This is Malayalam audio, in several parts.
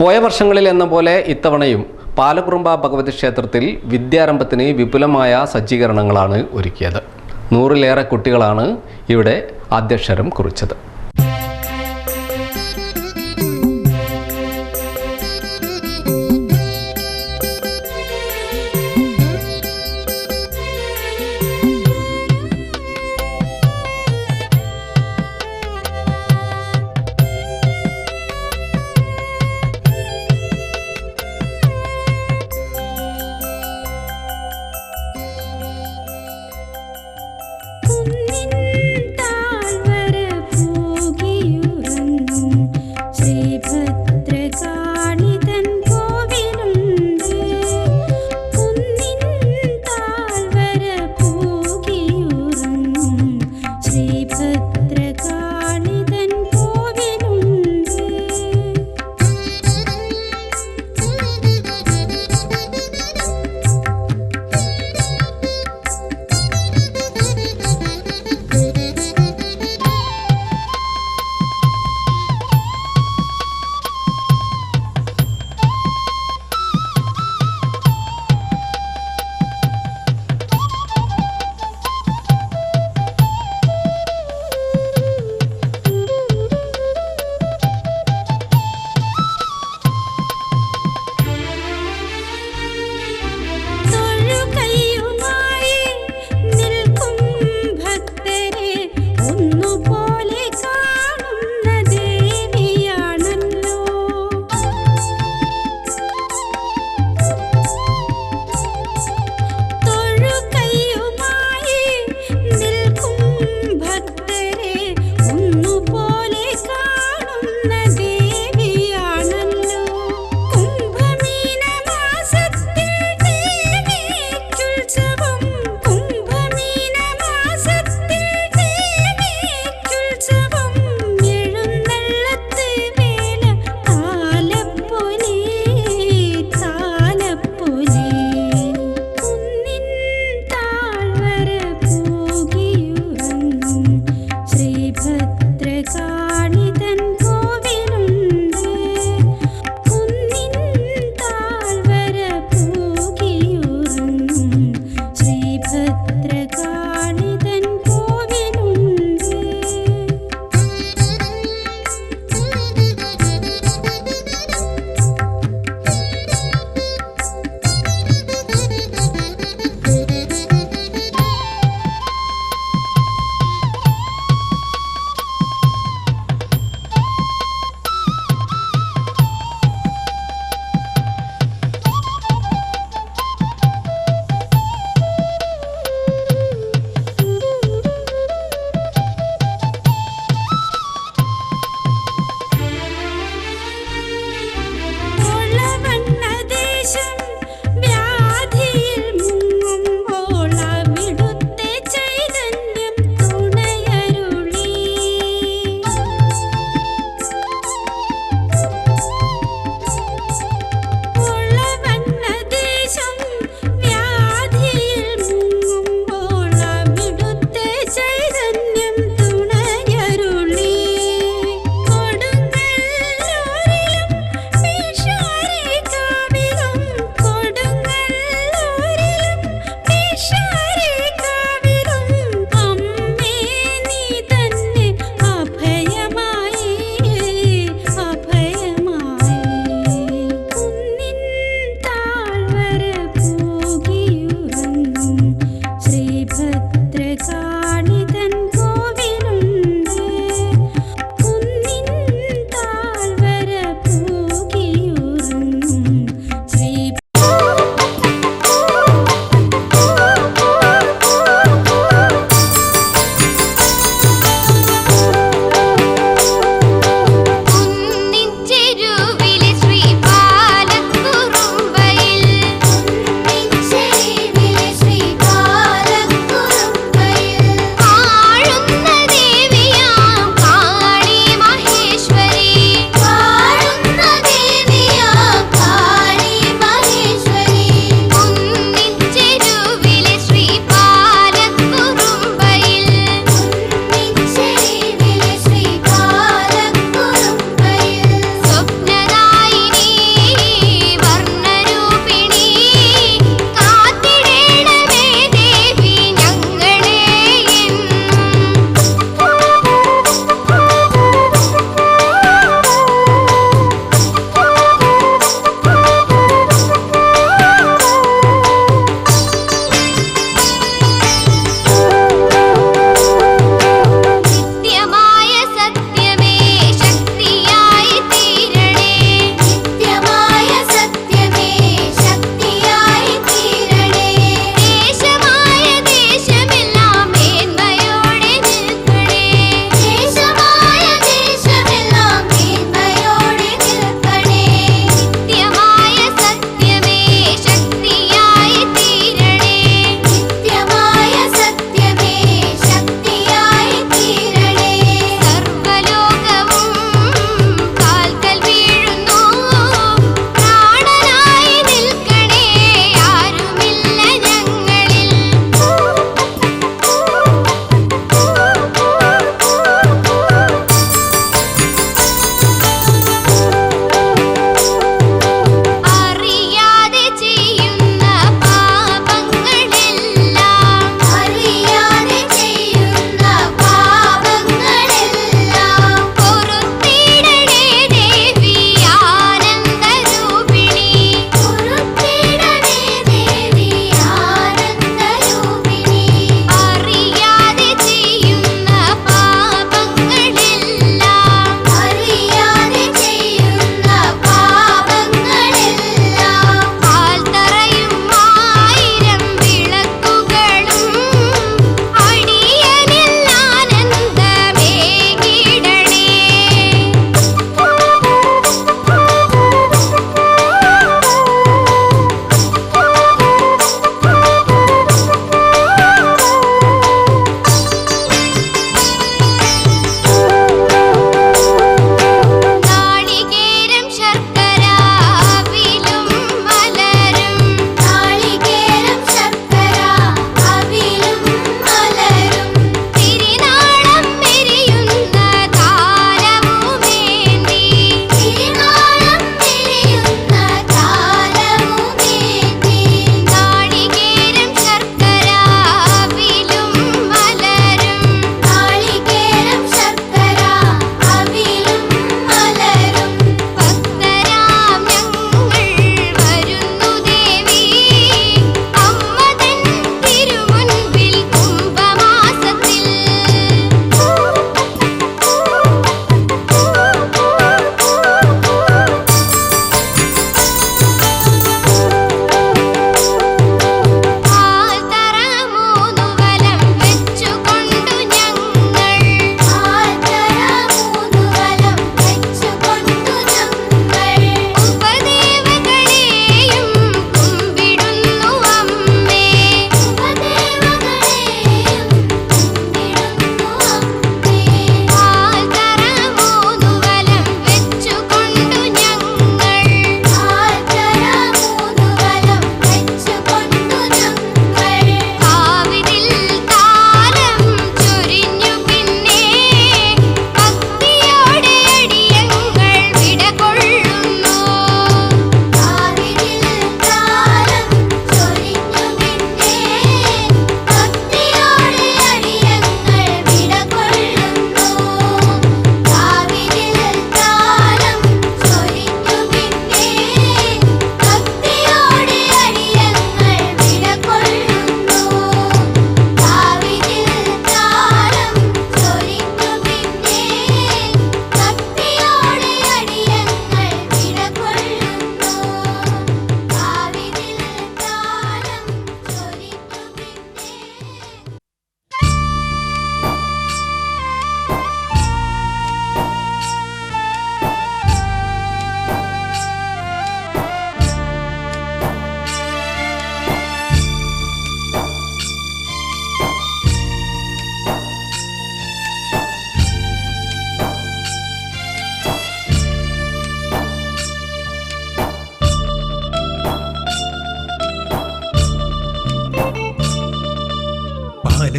പോയ വർഷങ്ങളിൽ എന്ന പോലെ ഇത്തവണയും പാലക്കുറുമ്പ ഭഗവതി ക്ഷേത്രത്തിൽ വിദ്യാരംഭത്തിന് വിപുലമായ സജ്ജീകരണങ്ങളാണ് ഒരുക്കിയത്. നൂറിലേറെ കുട്ടികളാണ് ഇവിടെ അധ്യക്ഷരം കുറിച്ചത്.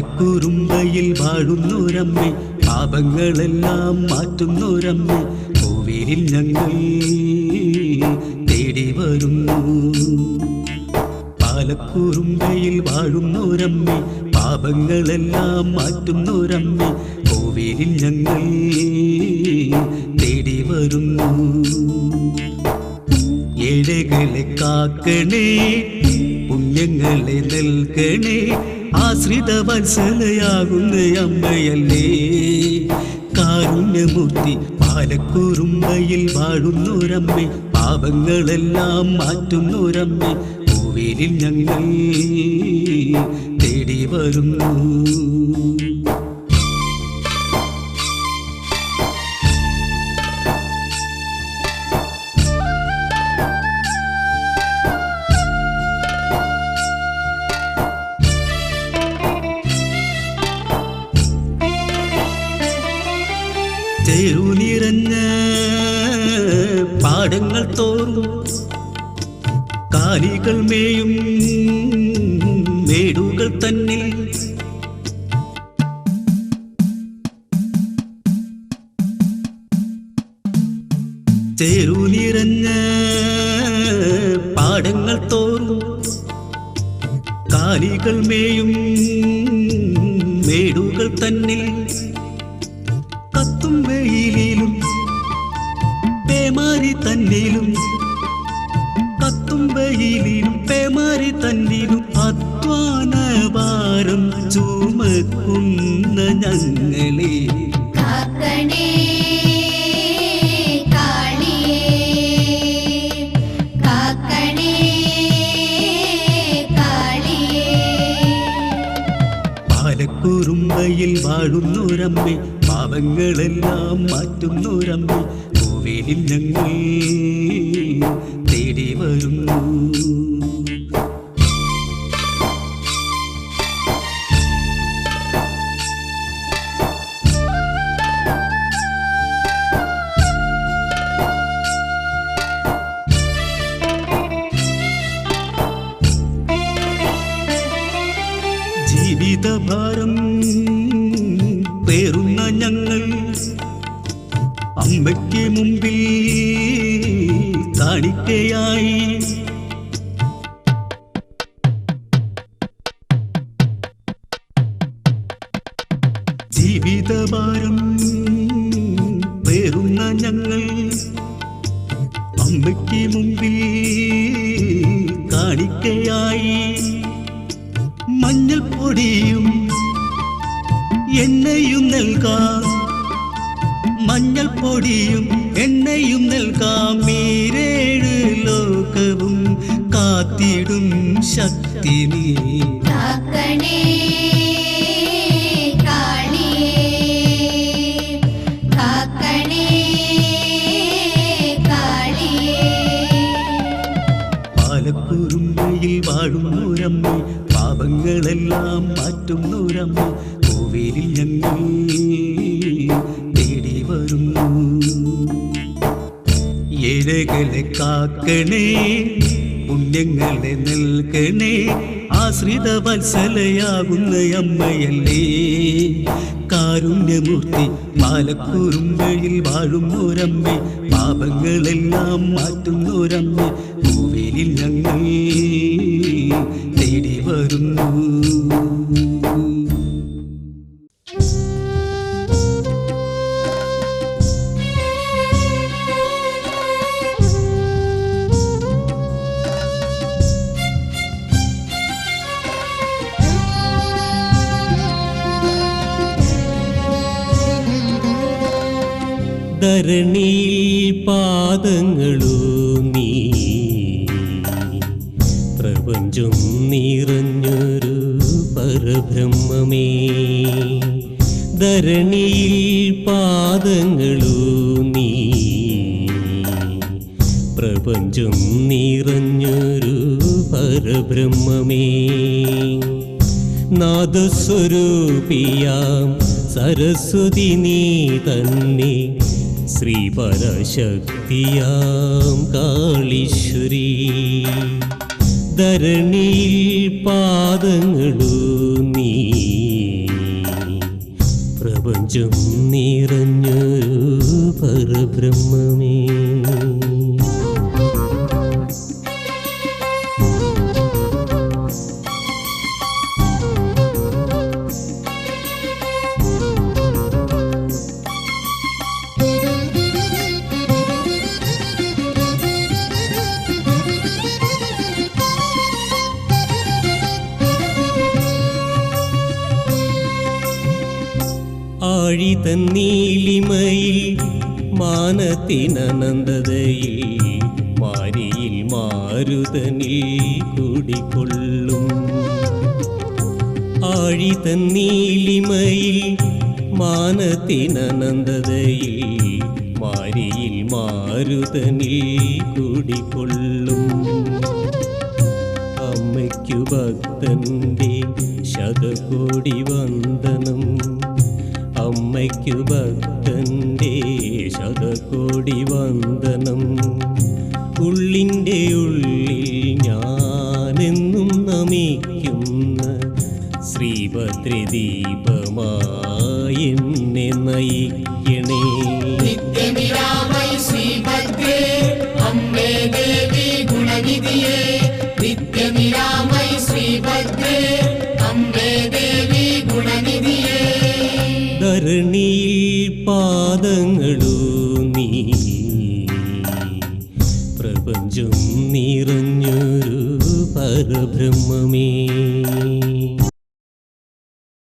പാലക്കുറുമ്പയിൽ വാഴുന്നോരമ്മേ പാപങ്ങളെല്ലാം മാറ്റുന്നോരമ്മേ കോവിലിൽ ഞങ്ങൾ തേടി വരുന്നു. പാലക്കുറുമ്പയിൽ വാഴുന്നോരമ്മേ പാപങ്ങളെല്ലാം മാറ്റുന്നോരമ്മേ കോവിലിൽ ഞങ്ങൾ തേടി വരുന്നു. ഏഴകളെ കാക്കണേ പുണ്യങ്ങളെ നൽകണേ ആശ്രിത വത്സലയാകുന്ന അമ്മയല്ലേ. കാരുണ്യമൂർത്തി പാലക്കുറുമ്പയിൽ വാഴുന്നോരമ്മേ പാപങ്ങളെല്ലാം മാറ്റുന്നോരമ്മേ കോവിലിൽ ഞങ്ങൾ തേടി വരുന്നു. ചേരു നിറഞ്ഞ പാടങ്ങൾ തോറും കാലികൾ മേയും മേടുകൾ തന്നിൽ ചേരു നിറഞ്ഞ പാടങ്ങൾ തോറും കാലികൾ മേയും കത്തും വെയിലിലും പേമാരി തന്നിലും കത്തും വെയിലിലും പേമാരി തന്നിലും അധ്വാന ഭാരം ചുമക്കുന്ന ഞങ്ങളെ. കാക്കണേ വാഴുന്നൂരമ്മേ പാവങ്ങളെല്ലാം മാറ്റുന്നോരമ്മേ കോവിലിൽ ഞങ്ങൾ തേടി വരുന്നു. അമ്മയ്ക്ക് മുമ്പിൽ നൽകാം മീരേഴ് ലോകവും കാത്തിടും ശക്തി നീ ഏഴകളെ കാക്കണേ പുണ്യങ്ങളെ നൽകണേ ആശ്രിത വത്സലയാകുന്ന അമ്മയല്ലേ. കാരുണ്യമൂർത്തി പാലക്കുറുമ്പയിൽ വാഴുന്നോരമ്മേ പാപങ്ങളെല്ലാം മാറ്റുന്നോരമ്മേ കോവിലിൽ ഞങ്ങൾ തേടി വരുന്നു. ധരണിയിൽ പാദങ്ങളൂന്നി പ്രപഞ്ചം നിറഞ്ഞൊരു പരബ്രഹ്മമേ. ധരണിയിൽ പാദങ്ങളൂന്നി പ്രപഞ്ചം നിറഞ്ഞൊരു പരബ്രഹ്മമേ. നാദസ്വരൂപിയാം സരസ്വതി നീ തന്നെ. ശ്രീ പരശക്തിയാം കാളീശ്വരി. ധരണിയിൽ നീ. പ്രപഞ്ചം നിറഞ്ഞൊരു പരബ്രഹ്മമേ. ആഴിതൻ നീലിമയിൽ മാനത്തിനനന്തതയിൽ മാരിയിൽ മാരുതനിൽ കുടികൊള്ളും ആഴി നീലിമയിൽ മാനത്തിനനന്തതയിൽ മാരിയിൽ മാരുതനിൽ കുടികൊള്ളും അമ്മയ്ക്കു ഭക്തന്റെ ശതകോടി വന്ദനം. അമ്മയ്ക്കു ഭക്തന്റെ ശതകോടി വന്ദനം. ഉള്ളിന്റെ ഉള്ളിൽ ഞാനെന്നും നമിക്കുന്ന ശ്രീഭദ്രി ദീപമായി എന്നെ നയിക്കണേ. ശ്രീഭദ്രേ അമ്മേ ദേവി. പ്രപഞ്ചം നിറഞ്ഞൊരു പരബ്രഹ്മമേ